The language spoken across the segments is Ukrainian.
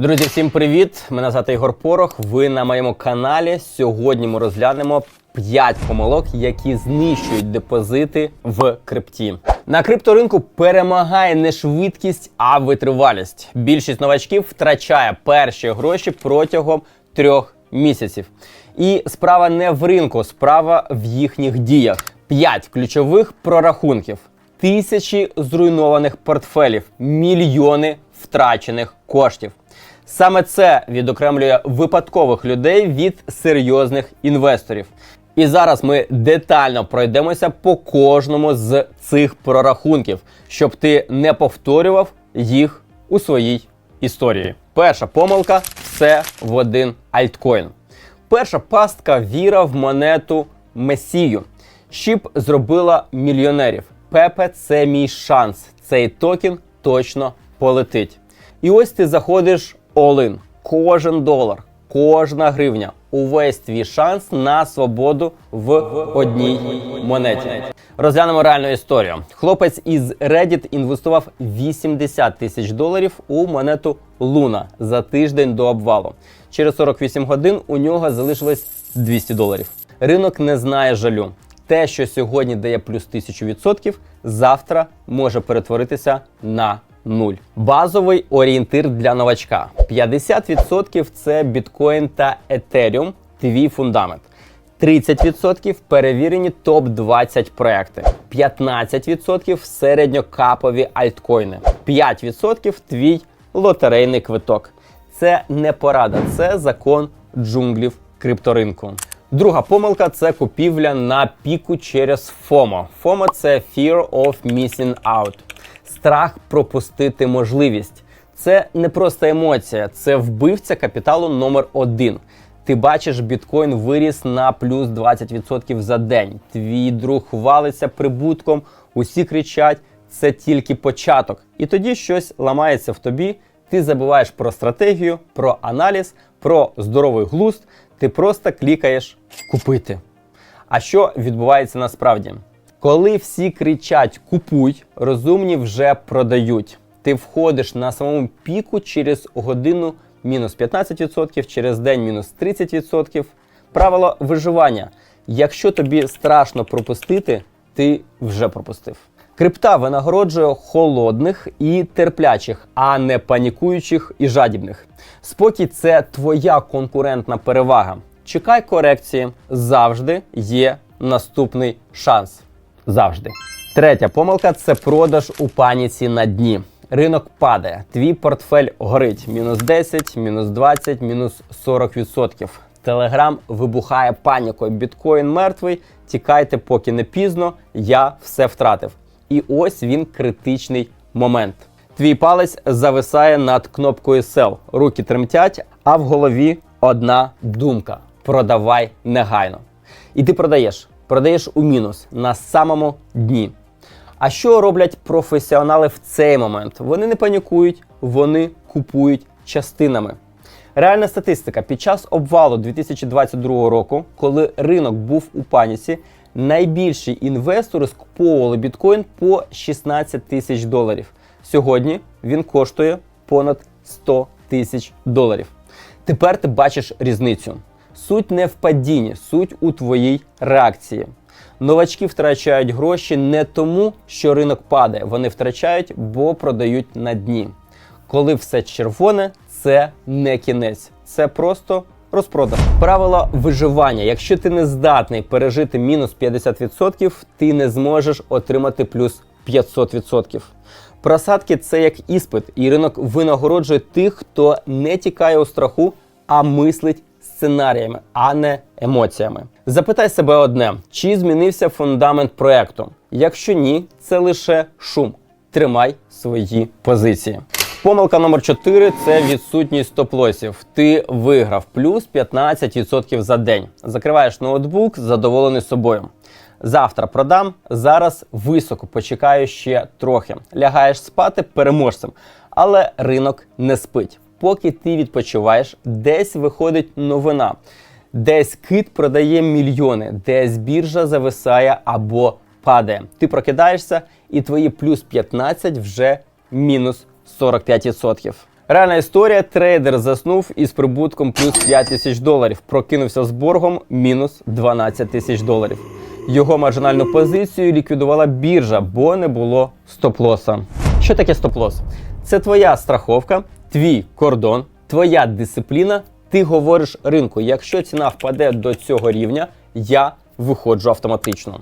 Друзі, всім привіт! Мене звати Ігор Порох. Ви на моєму каналі. Сьогодні ми розглянемо 5 помилок, які знищують депозити в крипті. На крипторинку перемагає не швидкість, а витривалість. Більшість новачків втрачає перші гроші протягом трьох місяців. І справа не в ринку, справа в їхніх діях. 5 ключових прорахунків, тисячі зруйнованих портфелів, мільйони втрачених коштів. Саме це відокремлює випадкових людей від серйозних інвесторів. І зараз ми детально пройдемося по кожному з цих прорахунків, щоб ти не повторював їх у своїй історії. Перша помилка все в один альткоін. Перша пастка віра в монету Месію. Щіп зробила мільйонерів. Пепе це мій шанс. Цей токен точно полетить. І ось ти заходиш all-in. Кожен долар, кожна гривня, увесь твій шанс на свободу в одній монеті. Розглянемо реальну історію. Хлопець із Reddit інвестував 80 тисяч доларів у монету Луна за тиждень до обвалу. Через 48 годин у нього залишилось 200 доларів. Ринок не знає жалю. Те, що сьогодні дає плюс 1000%, завтра може перетворитися на нуль. Базовий орієнтир для новачка: 50% це біткоін та етеріум, твій фундамент. 30% перевірені топ-20 проекти, 15% середньокапові альткоїни, 5% твій лотерейний квиток. Це не порада, це закон джунглів крипторинку. Друга помилка це купівля на піку через FOMO. FOMO – це Fear of Missing Out. Страх пропустити можливість. Це не просто емоція, це вбивця капіталу номер один. Ти бачиш, біткоін виріс на плюс 20% за день. Твій друг хвалиться прибутком, усі кричать, це тільки початок. І тоді щось ламається в тобі. Ти забуваєш про стратегію, про аналіз, про здоровий глузд. Ти просто клікаєш купити. А що відбувається насправді? Коли всі кричать купуй, розумні вже продають. Ти входиш на самому піку через годину мінус 15%, через день мінус 30%. Правило виживання. Якщо тобі страшно пропустити, ти вже пропустив. Крипта винагороджує холодних і терплячих, а не панікуючих і жадібних. Спокій це твоя конкурентна перевага. Чекай корекції, завжди є наступний шанс. Завжди. Третя помилка це продаж у паніці на дні. Ринок падає, твій портфель горить. Мінус 10, мінус 20, мінус 40%. Телеграм вибухає панікою. Біткоін мертвий. Тікайте, поки не пізно. Я все втратив. І ось він критичний момент. Твій палець зависає над кнопкою Sell. Руки тремтять, а в голові одна думка: продавай негайно. І ти продаєш. Продаєш у мінус на самому дні. А що роблять професіонали в цей момент? Вони не панікують, вони купують частинами. Реальна статистика під час обвалу 2022 року, коли ринок був у паніці, найбільші інвестори скуповували біткоін по 16 тисяч доларів. Сьогодні він коштує понад 100 тисяч доларів. Тепер ти бачиш різницю. Суть не в падінні, суть у твоїй реакції. Новачки втрачають гроші не тому, що ринок падає. Вони втрачають, бо продають на дні. Коли все червоне, це не кінець, це просто розпродаж. Правило виживання. Якщо ти не здатний пережити мінус 50%, ти не зможеш отримати плюс 500%. Просадки це як іспит, і ринок винагороджує тих, хто не тікає у страху, а мислить сценаріями, а не емоціями. Запитай себе одне: чи змінився фундамент проекту? Якщо ні, це лише шум. Тримай свої позиції. Помилка номер 4 це відсутність стоп-лосів. Ти виграв плюс 15% за день. Закриваєш ноутбук, задоволений собою. Завтра продам, зараз високо почекаю ще трохи. Лягаєш спати переможцем, але ринок не спить. Поки ти відпочиваєш, десь виходить новина, десь кит продає мільйони, десь біржа зависає або падає. Ти прокидаєшся, і твої плюс 15 вже мінус 45%. Реальна історія: трейдер заснув із прибутком плюс 5 тисяч доларів, прокинувся з боргом мінус 12 тисяч доларів. Його маржинальну позицію ліквідувала біржа, бо не було стоп-лоса. Що таке стоп-лос? Це твоя страховка, твій кордон, твоя дисципліна. Ти говориш ринку, якщо ціна впаде до цього рівня, я виходжу автоматично.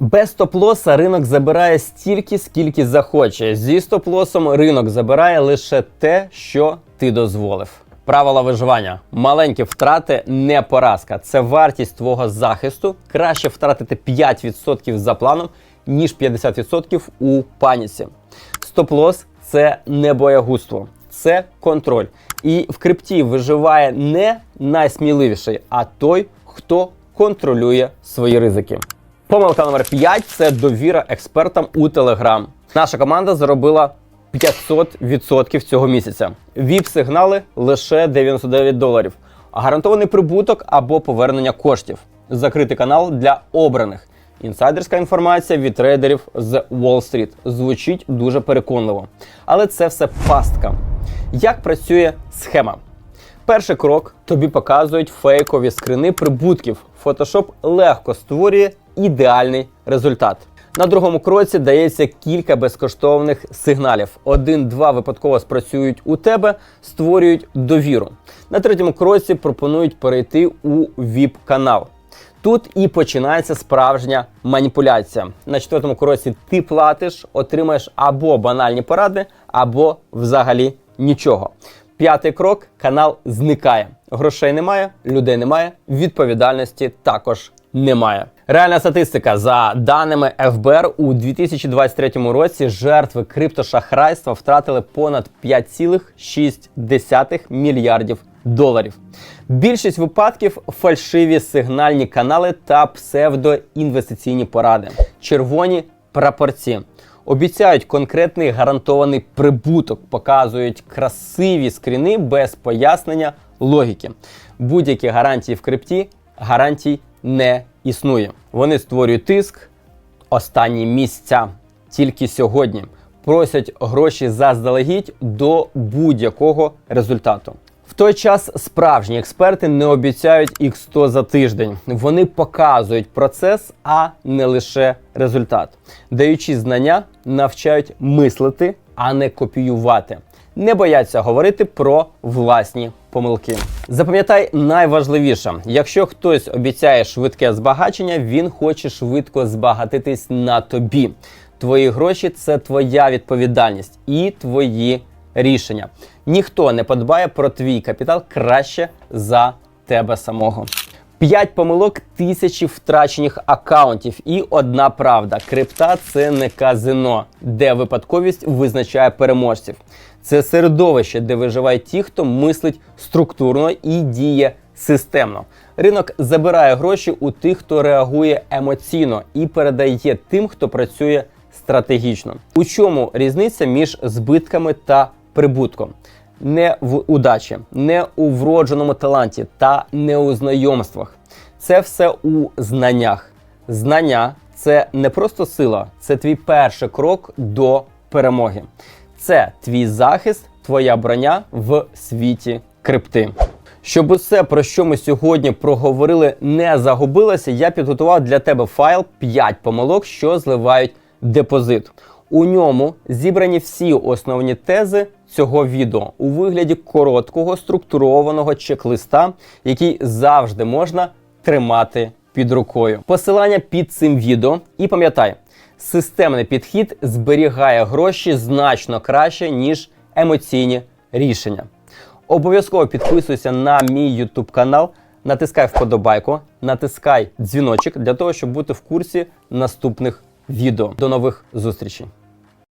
Без стоп-лоса ринок забирає стільки, скільки захоче. Зі стоп-лосом ринок забирає лише те, що ти дозволив. Правила виживання: маленькі втрати не поразка. Це вартість твого захисту. Краще втратити 5% за планом, ніж 50% у паніці. Стоп-лос це не боягузтво, це контроль. І в крипті виживає не найсміливіший, а той, хто контролює свої ризики. Помилка номер 5 це довіра експертам у Telegram. Наша команда заробила 500% цього місяця. ВІП-сигнали лише 99 доларів. Гарантований прибуток або повернення коштів. Закритий канал для обраних. Інсайдерська інформація від трейдерів з Уолл-стріт. Звучить дуже переконливо. Але це все пастка. Як працює схема? Перший крок тобі показують фейкові скрини прибутків. Photoshop легко створює ідеальний результат. На другому кроці дається кілька безкоштовних сигналів. Один-два випадково спрацюють у тебе, створюють довіру. На третьому кроці пропонують перейти у VIP-канал. Тут і починається справжня маніпуляція. На четвертому кроці ти платиш, отримаєш або банальні поради, або взагалі нічого. П'ятий крок канал зникає. Грошей немає, людей немає, відповідальності також немає. Реальна статистика за даними ФБР у 2023 році жертви криптошахрайства втратили понад 5,6 мільярдів доларів. Більшість випадків фальшиві сигнальні канали та псевдоінвестиційні поради, червоні прапорці. Обіцяють конкретний гарантований прибуток, показують красиві скріни без пояснення логіки. Будь-які гарантії в крипті гарантій не існує. Вони створюють тиск, останні місця тільки сьогодні. Просять гроші заздалегідь до будь-якого результату. Той час справжні експерти не обіцяють X100 за тиждень. Вони показують процес, а не лише результат. Даючи знання, навчають мислити, а не копіювати. Не бояться говорити про власні помилки. Запам'ятай найважливіше: якщо хтось обіцяє швидке збагачення, він хоче швидко збагатитись на тобі. Твої гроші це твоя відповідальність і твої рішення. Ніхто не подбає про твій капітал краще за тебе самого. П'ять помилок, тисячі втрачених акаунтів і одна правда: крипта це не казино, де випадковість визначає переможців. Це середовище, де виживають ті, хто мислить структурно і діє системно. Ринок забирає гроші у тих, хто реагує емоційно і передає тим, хто працює стратегічно. У чому різниця між збитками та прибутком? Не в удачі, не у вродженому таланті та не у знайомствах. Це все у знаннях. Знання це не просто сила, це твій перший крок до перемоги. Це твій захист, твоя броня в світі крипти. Щоб усе, про що ми сьогодні проговорили, не загубилося, я підготував для тебе файл 5 помилок, що зливають депозит. У ньому зібрані всі основні тези цього відео у вигляді короткого структурованого чек-листа, який завжди можна тримати під рукою. Посилання під цим відео. І пам'ятай, системний підхід зберігає гроші значно краще, ніж емоційні рішення. Обов'язково підписуйся на мій YouTube канал, натискай вподобайку, натискай дзвіночок для того, щоб бути в курсі наступних відео. До нових зустрічей!